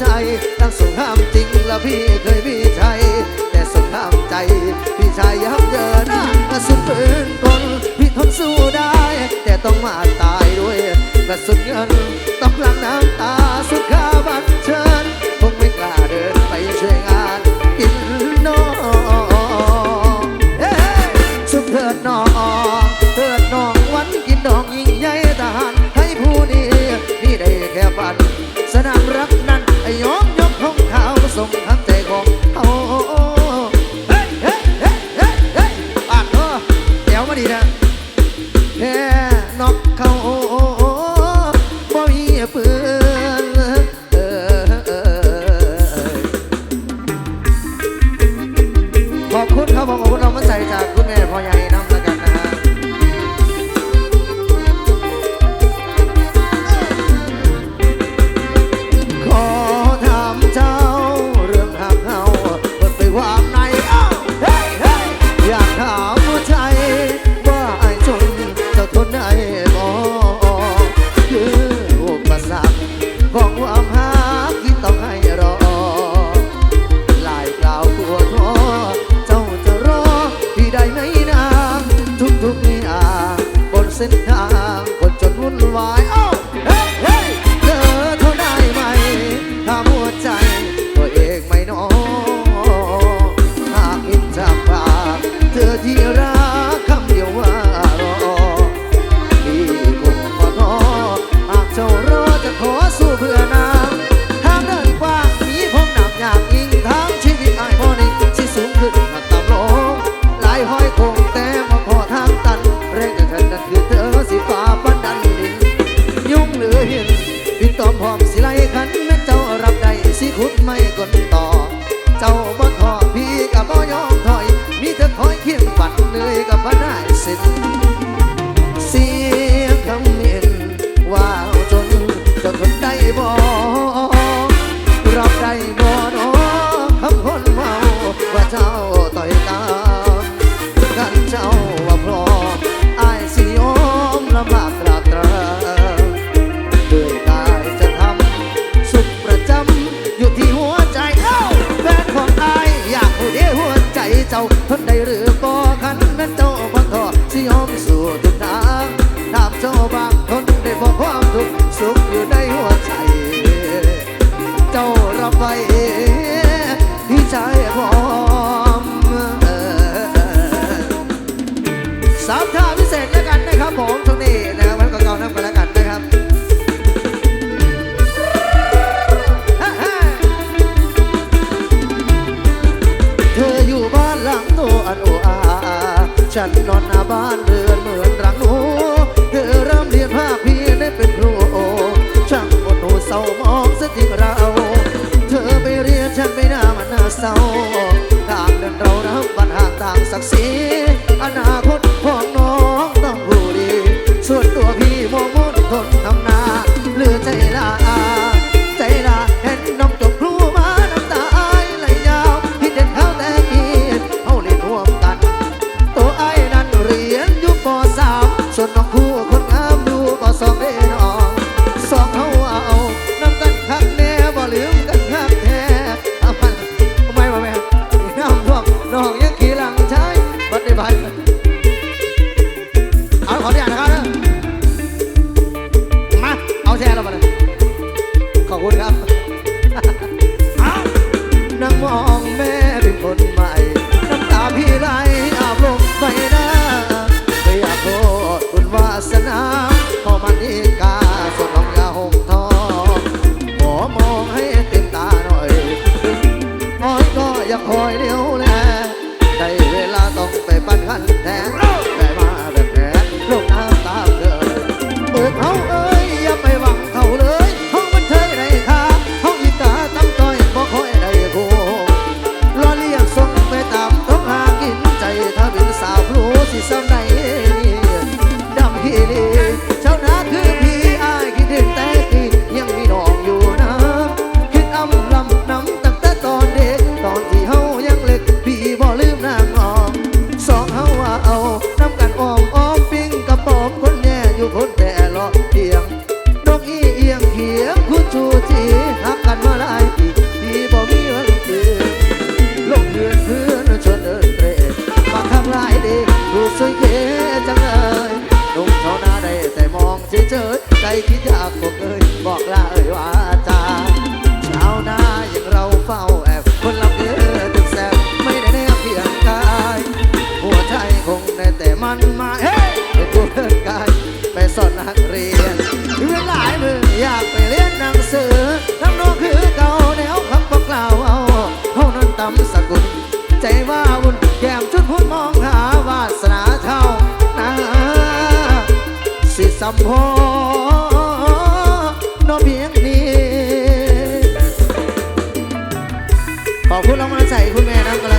ใจทั้งสงครามจริงและพี่เคยมีใจแต่สงครามใจ พี่ชายยับเยินกระสุนปืนกลพี่ทนสู้ได้ แต่ต้องมาตายด้วยกระสุนเงินต้องล้างน้ำ Yeah. ิทธิ์เสียงคำเห็นว่าจนจะทนได้บ่รับได้บ่น้อคำคนเมาว่าเจ้าต่อยตากันเจ้าว่าพรอไอายสิยอมลำบากตราตราด้วยกายจะทำสุขประจำอยู่ที่หัวใจเอ้าแฟนของออยากผู้หัวใจเจ้าทนได้หรือบ่คันแม่นเจ้า สิหอมสู่ดุดน้ำน้ำเจ้าบางทนได้บความทุกข์สุขอยู่ในหัวใจ เจ้ารับไว้ที่ใจพร้อมสามท่าพิเศษแล้วกันนะครับผมตรงนี้นะครับมันก็เก่าน้ำกันแล้วกันนะครับเธออยู่บ้านหลังโตอันโอ้อาฉันนอน ไปเอาขอเนี่ยนะครับมาเอาแชร์เราไปเลยขอบคุณครับนั่งมองแม่เป็นคนใหม่น้ำตาพี่ไหลอาบลงไปนะไม่อยากโทษคุณวาสนาพอมานเอง ใคิดยากบอกาเคยบอกลาเอ่ยว่าจาชาวนาอย่างเราเฝ้าแอบคนลำเดือดแสบไม่ได้แนบเพียงกายหัวใจคงได้แต่มันมาเฮ้เป็นผู้เพื่กายไปสอนนักเรียนเวลายมืออยากไปเรียนหนังสือทำนองคือเก่าแนวคำบอกกล่าวเอาเท่านั้นตำสกุลใจว่าวุ่นแก้มชุดพุ่มองหาวาสนาเท่านาสิสัมพง ขอบคุณน้องมาใส่คุณแม่น้องกระ